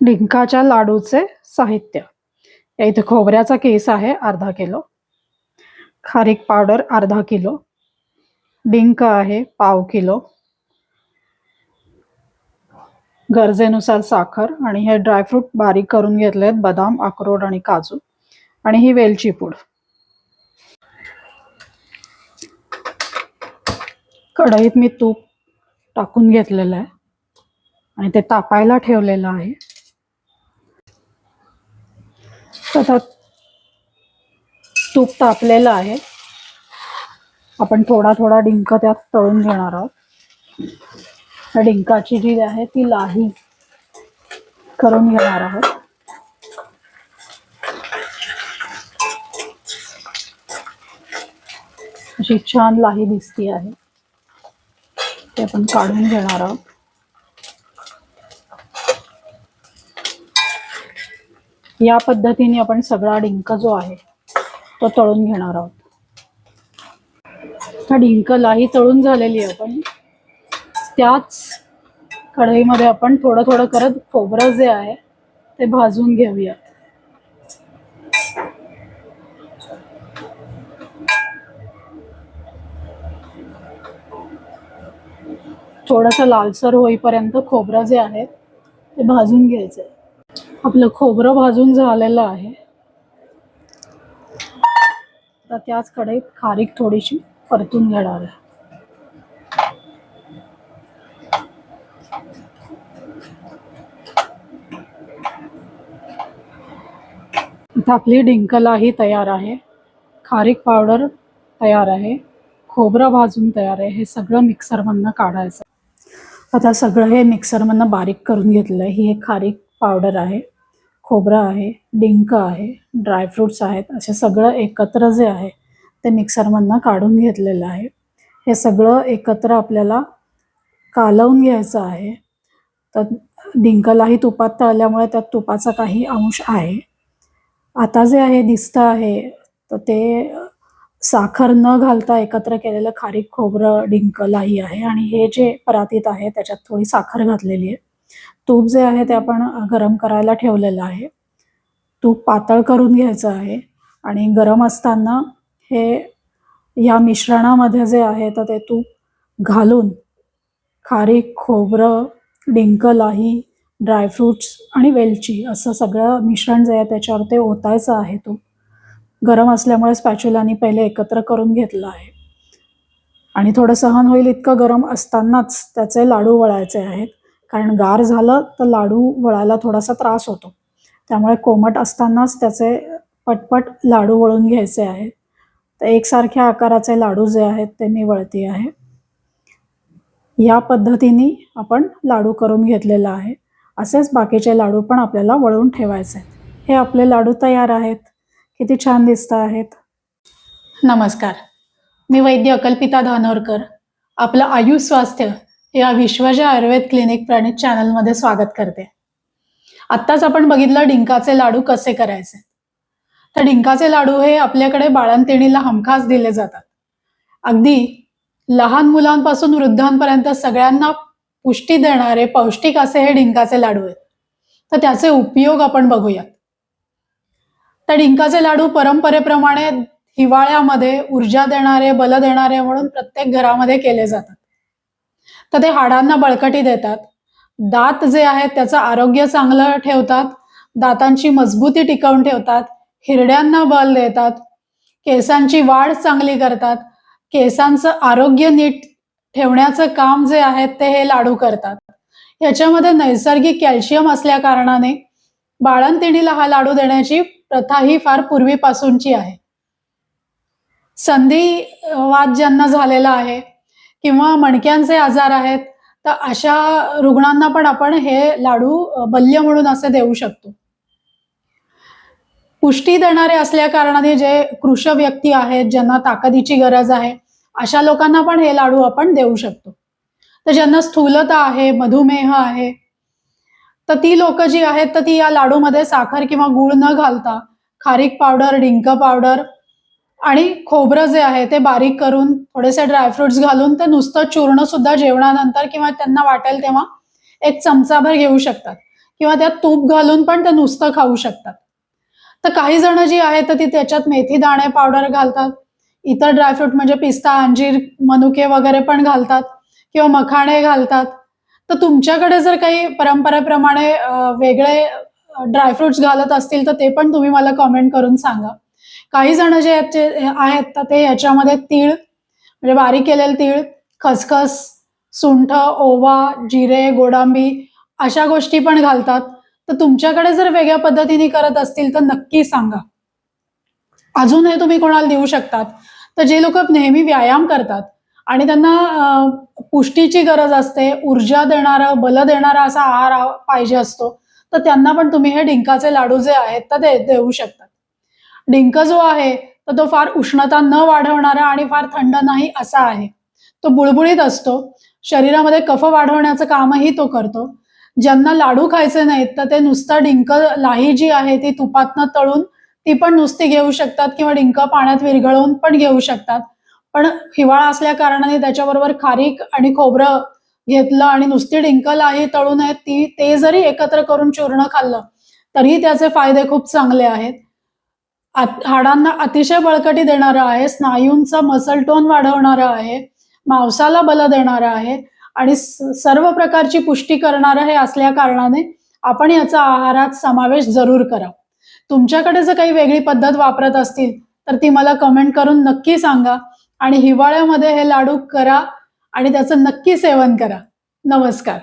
डिंकाच्या लाडूचे साहित्य. या इथे खोबऱ्याचा केस आहे अर्धा किलो. खारीक पावडर अर्धा किलो. डिंक आहे पाव किलो. गरजेनुसार साखर आणि हे ड्रायफ्रूट बारीक करून घेतले आहेत बदाम अक्रोड आणि काजू. आणि ही वेलची पूड. कढईत मी तूप टाकून घेतलेलं आहे. आणि ते तापायला ठेवलेलं आहे तर आता तूप तापलेलं आहे. आपण थोडा थोडा डिंक त्यात तळून घेणार आहोत. त्या डिंकाची जी आहे ती लाही करून घेणार आहोत. अशी छान लाही दिसती आहे. ते आपण काढून घेणार आहोत. या पद्धतीने आपण सगळा डिंक जो आहे तो तळून घेणार आहोत. हा डिंक लाही तळून झालेली आहे आपण त्याच कढईमध्ये आपण थोडं थोडं करत खोबरं जे आहे ते भाजून घेऊयात थोडंसं लालसर होईपर्यंत खोबरं जे आहे ते भाजून घ्यायचं आपलं खोबरं भाजून झालेलं आहे. तर त्याच कढईत खारीक थोडीशी परतून घेणार आहे. आता आपली डिंकलाही तयार आहे. खारीक पावडर तयार आहे. खोबरं भाजून तयार आहे. हे सगळं मिक्सरमधनं काढायचं. आता सगळं हे मिक्सरमधनं बारीक करून घेतलं आहे ही हे खारीक पावडर आहे खोबरं आहे डिंक आहे ड्रायफ्रूट्स आहेत असे सगळं एकत्र जे आहे ते मिक्सरमधनं काढून घेतलेलं आहे. हे सगळं एकत्र आपल्याला कालवून घ्यायचं आहे. तर डिंकलाही तुपात तळल्यामुळे त्यात तुपाचा काही अंश आहे. आता जे आहे दिसतं आहे तर ते साखर न घालता एकत्र केलेलं खारीक खोबरं डिंकलाही आहे. आणि हे जे परातीत आहे त्याच्यात थोडी साखर घातलेली आहे. तूप जे आहे ते आपण गरम करायला ठेवलेलं आहे. तूप पातळ करून घ्यायचं आहे आणि गरम असताना हे या मिश्रणामध्ये जे आहे तर ते तूप घालून खारीक खोबरं डिंक लाही ड्रायफ्रूट्स आणि वेलची असं सगळं मिश्रण जे आहे त्याच्यावर ते ओतायचं आहे तूप. गरम असल्यामुळे स्पॅच्युलानी पहिले एकत्र करून घेतलं आहे. आणि थोडं सहन होईल इतकं गरम असतानाच त्याचे लाडू वळायचे आहेत. कारण गार झालं तर लाडू वळायला थोडासा त्रास होतो. त्यामुळे कोमट असतानाच त्याचे पटपट लाडू वळून घ्यायचे आहेत. तर एकसारख्या आकाराचे लाडू जे आहेत ते मी वळती आहे. या पद्धतीने आपण लाडू करून घेतलेला आहे. असेच बाकीचे लाडू पण आपल्याला वळून ठेवायचे आहेत. हे आपले लाडू तयार आहेत. किती छान दिसत आहेत. नमस्कार. मी वैद्य अकल्पिता धानोरकर. आपलं आयुष स्वास्थ्य या विश्वजय आयुर्वेद क्लिनिक प्रणित चॅनलमध्ये स्वागत करते. आत्ताच आपण बघितलं डिंकाचे लाडू कसे करायचे. तर डिंकाचे लाडू हे आपल्याकडे बाळंतिणीला हमखास दिले जातात. अगदी लहान मुलांपासून वृद्धांपर्यंत सगळ्यांना पुष्टी देणारे पौष्टिक असे हे डिंकाचे लाडू आहेत. तर त्याचे उपयोग आपण बघूयात. तर डिंकाचे लाडू परंपरेप्रमाणे हिवाळ्यामध्ये ऊर्जा देणारे बल देणारे म्हणून प्रत्येक घरामध्ये केले जातात. तर ते हाडांना बळकटी देतात. दात जे आहेत त्याचं आरोग्य चांगलं ठेवतात. दातांची मजबूती टिकवून ठेवतात. हिरड्यांना बल देतात. केसांची वाढ चांगली करतात. केसांचं आरोग्य नीट ठेवण्याचं काम जे आहे ते हे लाडू करतात. याच्यामध्ये नैसर्गिक कॅल्शियम असल्या कारणाने बाळंतिणीला हा लाडू देण्याची प्रथा ही फार पूर्वीपासूनची आहे. संधी वाद ज्यांना झालेला आहे किंवा मणक्यांचे आजार आहेत तर अशा रुग्णांना पण आपण हे लाडू बल्य म्हणून असे देऊ शकतो. पुष्टी देणारे असल्या कारणाने जे कृष व्यक्ती आहेत ज्यांना ताकदीची गरज आहे अशा लोकांना पण हे लाडू आपण देऊ शकतो. तर ज्यांना स्थूलता आहे मधुमेह आहे तर ती लोक जी आहेत तर ती या लाडूमध्ये साखर किंवा गुळ न घालता खारीक पावडर डिंक पावडर आणि खोबरं जे आहे ते बारीक करून थोडेसे ड्रायफ्रुट्स घालून ते नुसतं चूर्ण सुद्धा जेवणानंतर किंवा त्यांना वाटेल तेव्हा एक चमचाभर घेऊ शकतात. किंवा त्यात तूप घालून पण ते नुसतं खाऊ शकतात. तर काही जण जी आहेत तर ती त्याच्यात मेथी दाणे पावडर घालतात. इतर ड्रायफ्रूट म्हणजे पिस्ता अंजीर मनुके वगैरे पण घालतात. किंवा मखाणे घालतात. तर तुमच्याकडे जर काही परंपरेप्रमाणे वेगळे ड्रायफ्रुट्स घालत असतील तर ते पण तुम्ही मला कमेंट करून सांगा. काही जण जे आहेत तर ते याच्यामध्ये तीळ म्हणजे बारीक केलेले तीळ खसखस सुंठ ओवा जिरे गोडांबी अशा गोष्टी पण घालतात. तर तुमच्याकडे जर वेगळ्या पद्धतीने करत असतील तर नक्की सांगा. अजून हे तुम्ही कोणाला देऊ शकतात. तर जे लोक नेहमी व्यायाम करतात आणि त्यांना पुष्टीची गरज असते ऊर्जा देणारा बल देणारा असा आहार पाहिजे असतो तर त्यांना पण तुम्ही हे डिंकाचे लाडू जे आहेत तर ते देऊ शकतात. डिंक जो आहे तर तो फार उष्णता न वाढवणारा आणि फार थंड नाही असा आहे. तो बुळबुळीत असतो. शरीरामध्ये कफ वाढवण्याचं कामही तो करतो. ज्यांना लाडू खायचे नाहीत तर ते नुसतं डिंक लाही जी आहे ती तुपातनं तळून ती पण नुसती घेऊ शकतात किंवा डिंक पाण्यात विरघळवून पण घेऊ शकतात. पण हिवाळा असल्या कारणाने त्याच्याबरोबर खारीक आणि खोबरं घेतलं आणि नुसती डिंक लाही तळून आहेत ती ते जरी एकत्र करून चूर्ण खाल्लं तरी त्याचे फायदे खूप चांगले आहेत. हाडांना अतिशय बळकटी देणारं आहे स्नायूंचा मसल टोन वाढवणारं आहे मांसाला बल देणारं आहे आणि सर्व प्रकारची पुष्टी करणारं हे असल्या कारणाने आपण याचा आहारात समावेश जरूर करा तुमच्याकडे जर काही वेगळी पद्धत वापरत असतील तर ती मला कमेंट करून नक्की सांगा आणि हिवाळ्यामध्ये हे लाडू करा आणि त्याचं नक्की सेवन करा. नमस्कार.